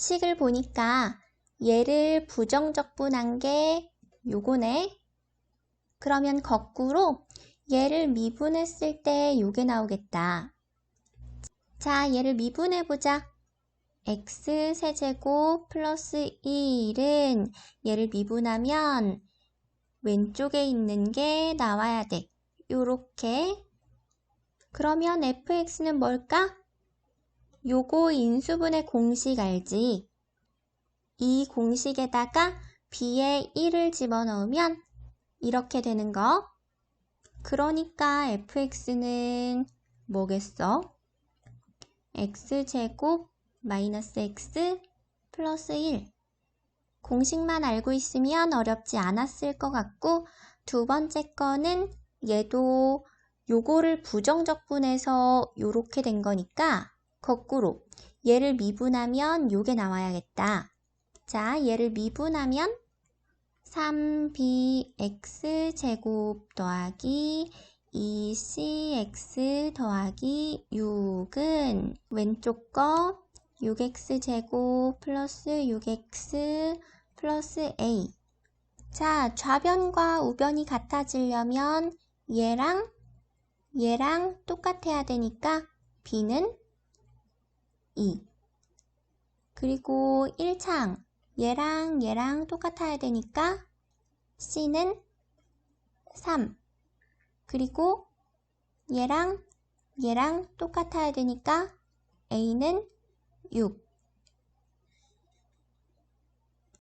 식을 보니까 얘를 부정적분한 게 요거네. 그러면 거꾸로 얘를 미분했을 때 요게 나오겠다. 자, 얘를 미분해보자. x 세제곱 플러스 1은 얘를 미분하면 왼쪽에 있는 게 나와야 돼. 요렇게. 그러면 fx는 뭘까? 요거 인수분해 공식 알지? 이 공식에다가 b에 1을 집어넣으면 이렇게 되는 거. 그러니까 fx는 뭐겠어? x제곱 마이너스 x 플러스 1. 공식만 알고 있으면 어렵지 않았을 것 같고 두 번째 거는 얘도 요거를 부정적분해서 요렇게 된 거니까 거꾸로 얘를 미분하면 요게 나와야겠다. 자, 얘를 미분하면 3bx 제곱 더하기 2cx 더하기 6은 왼쪽 거 6x 제곱 플러스 6x 플러스 a 자, 좌변과 우변이 같아지려면 얘랑 얘랑 똑같아야 되니까 b는 2 그리고 1창 얘랑 얘랑 똑같아야 되니까 c는 3 그리고 얘랑 얘랑 똑같아야 되니까 a는 6